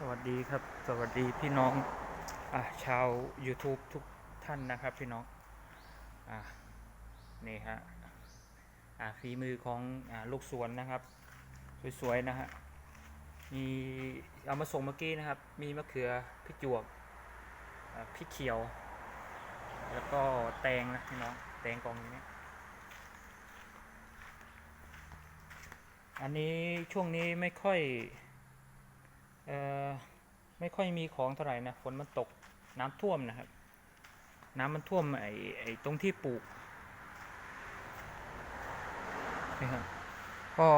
สวัสดีครับ สวัสดีพี่น้องอชาว YouTube ทุกท่านนะครับพี่น้องอนี่ฮะฝีมือของอลูกสวนนะครับ สวยๆนะฮะมีเอามาส่งเมื่อกี้นะครับ มีมะเขือพริกหยวกพริกเขียว แล้วก็แตงนะพี่น้องแตงกองนี้อันนี้ช่วงนี้ไม่ค่อย ไม่ค่อยมีของเท่าไหร่นะฝนมันตกน้ำท่วมนะครับ น้ำมันท่วมไอ้ไอ้ตรงที่ปลูกนี่ครับก็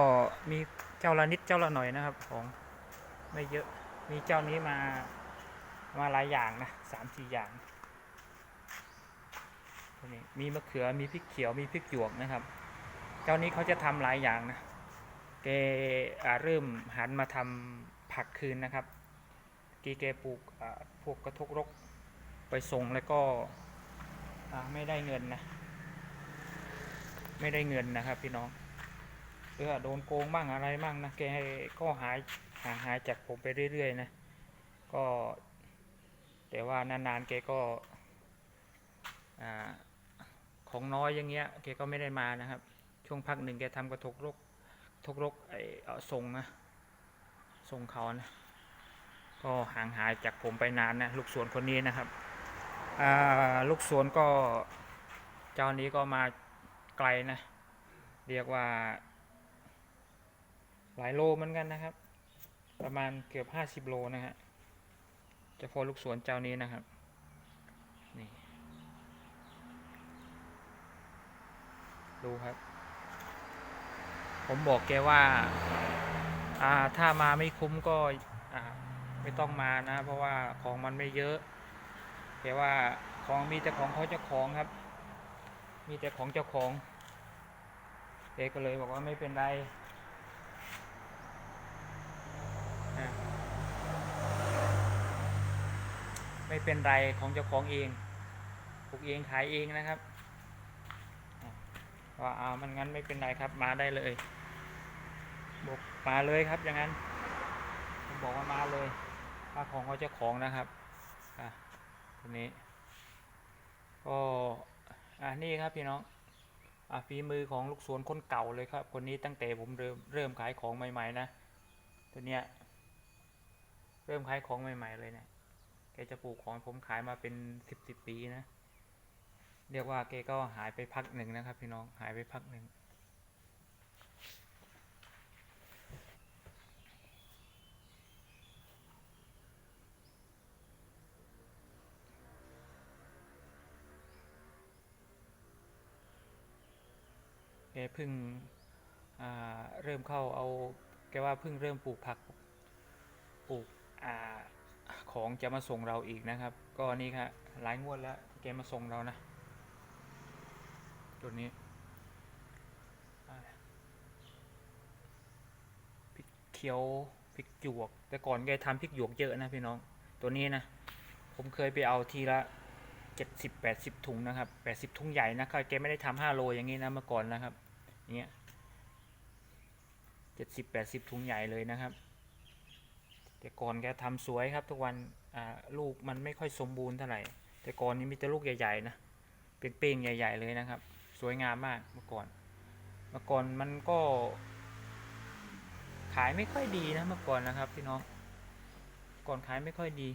มีเจ้าละนิดเจ้าละหน่อยนะครับ ของไม่เยอะมีเจ้านี้มามาหลายอย่างนะสามสี่อย่างตัวนี้มีมะเขือมีพริกเขียวมีพริกหยวกนะครับ เจ้านี้เขาจะทำหลายอย่างนะแกอ่าเริ่มหันมาทำ ผักคืนนะครับกีแกปลูกพวกกระทกรกไปส่งแล้วก็ไม่ได้เงินนะ ไม่ได้เงินนะครับ พี่น้องเออโดนโกงบ้างอะไรบ้างนะแกก็หายห่างหายจากผมไปเรื่อยๆนะก็ แต่ว่านานๆแกก็ของน้อยอย่างเงี้ยแกก็ไม่ได้มานะครับ ช่วงพักหนึ่งแกทำกระทกรกทุกรกไออส่งนะ ส่งเขานะก็ห่างหายจากผมไปนานนะลูกสวนคนนี้นะครับลูกสวนก็เจ้านี้ก็มาไกลนะ เรียกว่า หลายโลเหมือนกันนะครับ ประมาณเกือบห้าสิบโลนะฮะเฉพาะลูกสวนเจ้านี้นะครับนี่ดูครับ ผมบอกแกว่า ถ้ามาไม่คุ้มก็ไม่ต้องมานะ เพราะว่าของมันไม่เยอะแกว่าของมีแต่ของเขาเจ้าของครับ มีแต่ของเจ้าของแกก็เลยบอกว่าไม่เป็นไรไม่เป็นไรของเจ้าของเองปลูกเองขายเองนะครับว่าเอามันงั้นไม่เป็นไรครับมาได้เลย บอกมาเลยครับอย่างนั้นผมบอกว่ามาเลยถ้าของเขาเจ้าของนะครับอะทีนี้ก็อะนี่ครับพี่น้องอะฝีมือของลูกสวนคนเก่าเลยครับ คนนี้ตั้งแต่ผมเริ่มเริ่มขายของใหม่ ๆ นะ ตัวเนี้ยเริ่มขายของใหม่ ๆ เลยเนี่ยแกจะปลูกของผมขายมาเป็นสิบสิบปีนะ เรียกว่าแกก็หายไปพักหนึ่งนะครับ พี่น้องหายไปพักหนึ่ง กเพิ่งเริ่มเข้าเอาแกว่าเพิ่งเริ่มปลูกผักปลูกอของจะมาส่งเราอีกนะครับ ก็นี่ครับหลายงวดแล้วแกมาส่งเรานะตัวนี้พริกเขียวพริกหยวก แต่ก่อนแกทำพริกหยวกเยอะนะพี่น้องตัวนี้นะ ผมเคยไปเอาทีละ เจ็ดสิบแปดสิบถุงนะครับแปดสิบถุงใหญ่นะครับแกไม่ได้ทำห้าโลอย่างนี้นะเมื่อก่อนนะครับอย่เงี้ยเจ็ดสิบแปดสิบถุงใหญ่เลยนะครับ แต่ก่อนแกทำสวยครับ ทุกวันอ่าลูกมันไม่ค่อยสมบูรณ์เท่าไหร่ แต่ก่อนนี้มีแต่ลูกใหญ่ๆนะเป็นเป้งๆใหญ่ ๆเลยนะครับ สวยงามมากเมื่อก่อน เมื่อก่อนมันก็ ขายไม่ค่อยดีนะเมื่อก่อนนะครับพี่น้องก่อนขายไม่ค่อยดี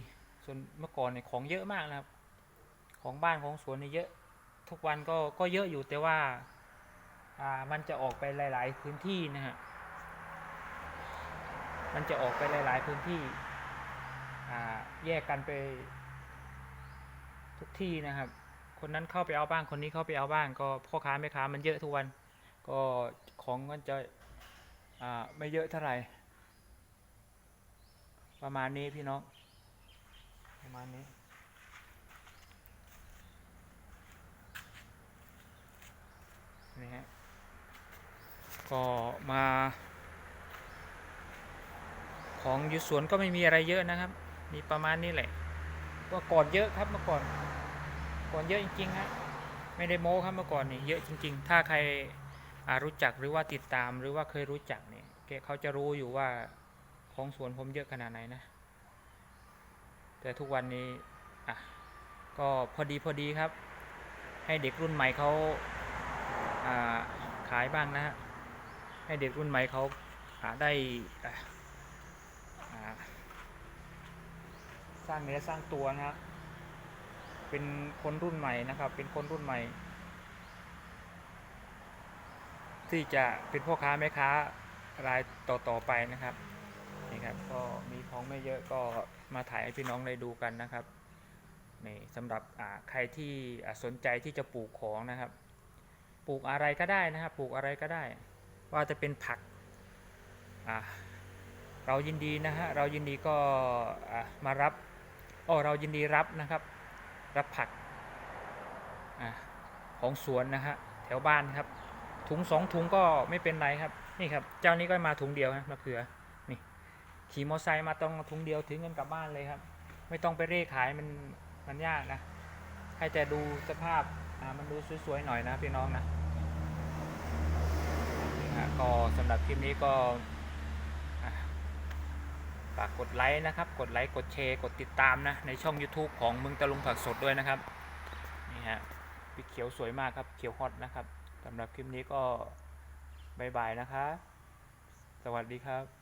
ส่วนเมื่อก่อนเนี่ยของเยอะมากนะครับ ของบ้านของสวนเนี่ยเยอะ ทุกวันก็ก็เยอะอยู่แต่ว่าอ่ามันจะออกไปหลาย ๆ พื้นที่นะฮะมันจะออกไปหลาย ๆ พื้นที่อ่าแยกกันไปทุกที่นะครับ คนนั้นเข้าไปเอาบ้างคนนี้เข้าไปเอาบ้างก็พ่อค้าแม่ค้ามันเยอะทุกวัน ก็ของมันจะอ่าไม่เยอะเท่าไหร่ประมาณนี้พี่น้องประมาณนี้ นี่ฮะก็มา ของอยู่สวนก็ไม่มีอะไรเยอะนะครับ มีประมาณนี้แหละก็ก่อนเยอะครับเมื่อก่อน ก่อนเยอะจริงๆฮะไม่ได้โม้ครับเมื่อก่อนนี่เยอะจริง ๆ ถ้าใครรู้จักหรือว่าติดตามหรือว่าเคยรู้จักเนี่ยเขาจะรู้อยู่ว่าของสวนผมเยอะขนาดไหนนะ แต่ทุกวันนี้อะก็พอดีพอดีครับ ให้เด็กรุ่นใหม่เขา ขายบ้างนะฮะให้เด็กรุ่นใหม่เขาอ่าได้อะอ่าสร้างเนื้อสร้างตัวนะครับเป็นคนรุ่นใหม่นะครับ เป็นคนรุ่นใหม่ ที่จะเป็นพ่อค้าแม่ค้ารายต่อต่อไปนะครับนี่ครับก็มีของไม่เยอะก็มาถ่ายให้พี่น้องได้ดูกันนะครับนี่สำหรับใครที่สนใจที่จะปลูกของนะครับ ปลูกอะไรก็ได้นะครับปลูกอะไรก็ได้ ว่าจะเป็นผักเรายินดีนะฮะเรายินดีก็มารับอ๋อเรายินดีรับนะครับ รับผักอของสวนนะฮะแถวบ้านครับ ถุงสองถุงก็ไม่เป็นไรครับนี่ครับเจ้านี้ก็มาถุงเดียวนะมะเขือนี่ขี่มอเตอร์ไซค์มาต้องถุงเดียวถึงเงินกลับบ้านเลยครับ ไม่ต้องไปเร่ขายมันมันยากนะให้แต่ดูสภาพ มันดูสวยๆหน่อยนะพี่น้องนะนี่ฮะก็สำหรับคลิปนี้ก็ฝากกดไลค์นะครับ กดไลค์ กดแชร์ กดติดตามนะ ในช่อง YouTube ของมึงตะลุงผักสดด้วยนะครับ นี่ฮะพริกเขียวสวยมากครับ เขียวฮอตนะครับสำหรับคลิปนี้ก็บายบายนะคะ สวัสดีครับ